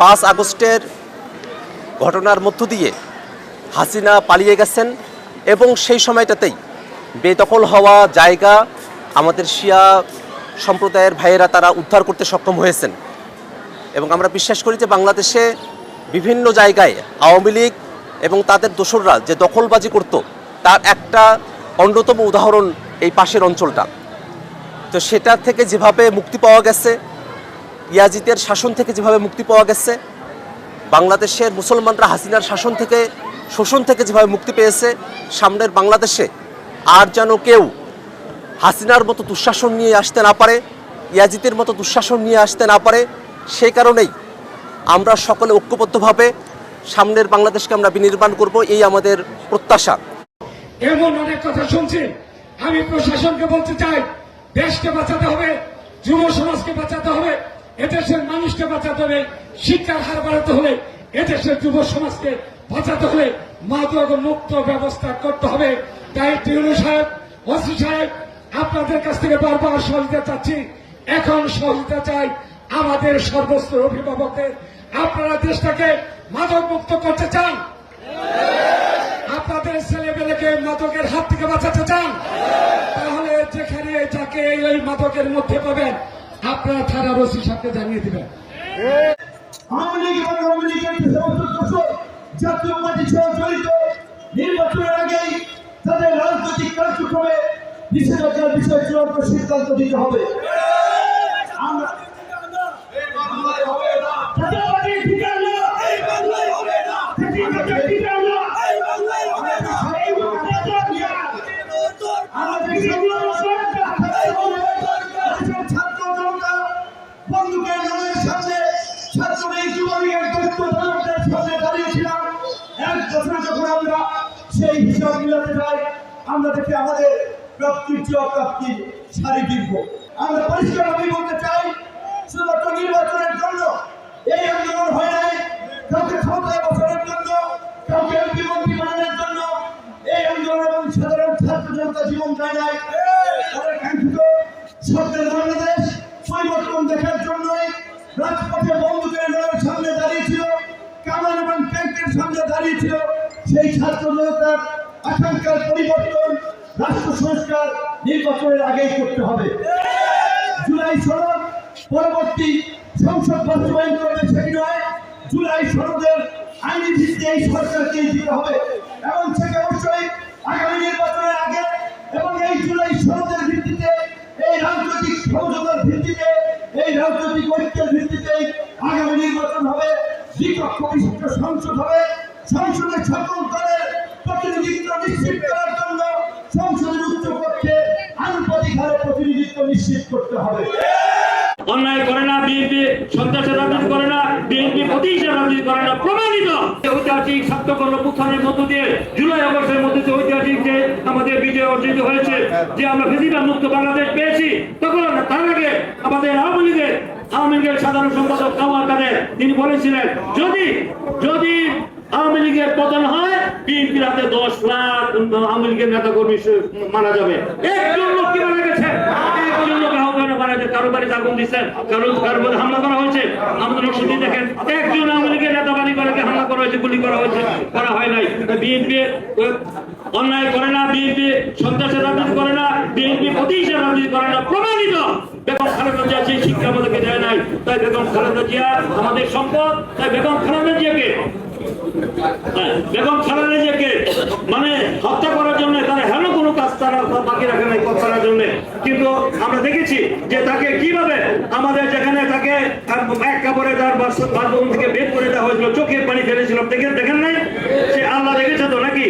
পাঁচ আগস্টের ঘটনার মধ্য দিয়ে হাসিনা পালিয়ে গেছেন এবং সেই সময়টাতেই বেদখল হওয়া জায়গা আমাদের শিয়া সম্প্রদায়ের ভাইয়েরা তারা উদ্ধার করতে সক্ষম হয়েছেন। এবং আমরা বিশ্বাস করি যে বাংলাদেশে বিভিন্ন জায়গায় আওয়ামী লীগ এবং তাদের দোসররা যে দখলবাজি করত, তার একটা অন্যতম উদাহরণ এই পাশের অঞ্চলটা। তো সেটা থেকে যেভাবে মুক্তি পাওয়া গেছে ইয়াজিদের শাসন থেকে যেভাবে মুক্তি পাওয়া গেছে, বাংলাদেশের মুসলমানরা হাসিনার শাসন থেকে, শোষণ থেকে যেভাবে মুক্তি পেয়েছে, সামনের বাংলাদেশে আর যেন কেউ হাসিনার মতো দুঃশাসন নিয়ে আসতে না পারে, ইয়াজিদের মতো দুঃশাসন নিয়ে আসতে না পারে, সেই কারণেই আমরা সকলে ঐক্যবদ্ধভাবে সামনের বাংলাদেশকে আমরা বিনির্মাণ করব, এই আমাদের প্রত্যাশা। এমন অনেক কথা শুনছি। আমি প্রশাসনকে বলতে চাই, দেশকে বাঁচাতে হবে, যুব সমাজকে বাঁচাতে হবে। এদেশের মানুষকে বাঁচাতে হবে শিক্ষার হার বাড়াতে হলে, এদেশের যুব সমাজকে বাঁচাতে হলে মাদক মুক্ত ব্যবস্থা করতে হবে। তাই টিউনু সাহেব, ওসি সাহেব, আপনাদের কাছ থেকে বারবার সহযোগিতা চাচ্ছি। এখন সহযোগিতা চাই আমাদের সর্বস্তর অভিভাবকদের। আপনারা দেশটাকে মাদক মুক্ত করতে চান? আপনাদের ছেলেমেয়েকে মাদকের হাত থেকে বাঁচাতে চান? তাহলে যেখানে যাকে এই মাদকের মধ্যে পাবেন আপনারা থানার ওসি সাথে জানিয়ে দিবেন। নির্বাচনের আগেই তাদের রাজনৈতিক কার্যক্রমে নিষেধাজ্ঞার বিষয়ে চূড়ান্ত সিদ্ধান্ত দিতে হবে আমরা চাঁদাবাজি ঠিক না। চাঁদাবাজি ঠিক না। এই চাঁদাবাজি আমাদের সেগুলো ছাত্র জনতা বন্দুকের লড়াইয়ের সামনে ছাত্রলীগ যুবলীগের দৈত্য দানবদের সামনে দাঁড়িয়েছিলাম। এক বছর যখন আমরা সেই হিসাব মিলাতে যাই, আমরা দেখি আমাদের প্রাপ্তির চেয়ে অপ্রাপ্তির আমরা পরিষ্কারভাবে বলতে চাই, শুধুমাত্র নির্বাচনের জন্য এই আন্দোলন হয় নাই, কাউকে ক্ষমতায় বসানোর জন্য, কাউকে এমপি জন্য। এই আন্দোলন এবং সাধারণ ছাত্র জনতা জীবন যায় নাই। তাদের কাঙ্ক্ষিত স্বপ্নের বাংলাদেশ সামনে দাঁড়িয়েছিল সেই ছাত্র জনতার আকাঙ্ক্ষার পরিবর্তন রাষ্ট্র সংস্কার নির্বাচনের আগেই করতে হবে। জুলাই সনদ পরবর্তী সংসদ বাস্তবায়ন করবে সেটি নয়, জুলাই সনদের আইনি ভিত্তি এই সরকারকেই দিতে হবে। এবং সেটা অবশ্যই আগামী নির্বাচনের আগে এবং এই জুলাই সনদের ভিত্তিতে, এই রাজনৈতিক সমঝোতার ভিত্তিতে, এই রাজনৈতিক ঐক্যের ভিত্তিতে আগামী নির্বাচন হবে। অন্যায় করে না, বিএনপি সন্ত্রাসের রাজনীতি করে না, বিএনপি প্রতিহিংসার রাজনীতি করে না, প্রমাণিত। ঐতিহাসিক ছাত্রকর্ণ পুথানের মধ্য দিয়ে জুলাই আগস্টের মধ্যে যে ঐতিহাসিক যে আমাদের বিজয় অর্জিত হয়েছে, যে আমরা ফেসিবাদ মুক্ত বাংলাদেশ পেয়েছি, তখন তার আগে আমাদের আওয়ামী লীগের আওয়ামী লীগের সাধারণ সম্পাদক কামাল কাদের তিনি বলেছিলেন, যদি যদি আওয়ামী লীগের পতন হয় বিএনপির রাতে দশ লাখ আওয়ামী লীগের নেতা কর্মী মারা যাবে। একজন লোক কি মারা গেছে। একজন লোক আগুন দিচ্ছেন হামলা করা হয়েছে। আমাদের দেখেন একজন আওয়ামী লীগের নেতা বাড়ি করে হামলা করা হয়েছে গুলি করা হয়েছে করা হয় নাই। বিএনপি অন্যায় করে না বিএনপি সন্ত্রাসের রাজনীতি করে না বিএনপি রাজনীতি করে না প্রমাণিত। বেগম খালেদা জিয়া সেই শিক্ষা আমাদেরকে দেয় নাই। তাই বেগম খালেদা জিয়া আমাদের সম্পদ তাই বেগম খালেদা জিয়াকে হ্যাঁ, বেগম খালেদা জিয়াকে মানে হত্যা করার জন্য তারা হেন কোনো কাজ তারা বাকি রাখে জন্য কিন্তু আমরা দেখেছি যে তাকে কীভাবে আমাদের যেখানে তাকে এক কাপড়ে তার বাথরুম থেকে বের করে দেওয়া হয়েছিল, চোখের পানি ফেলেছিল। দেখেন দেখেন নাই? সে আল্লাহ দেখেছে তো নাকি?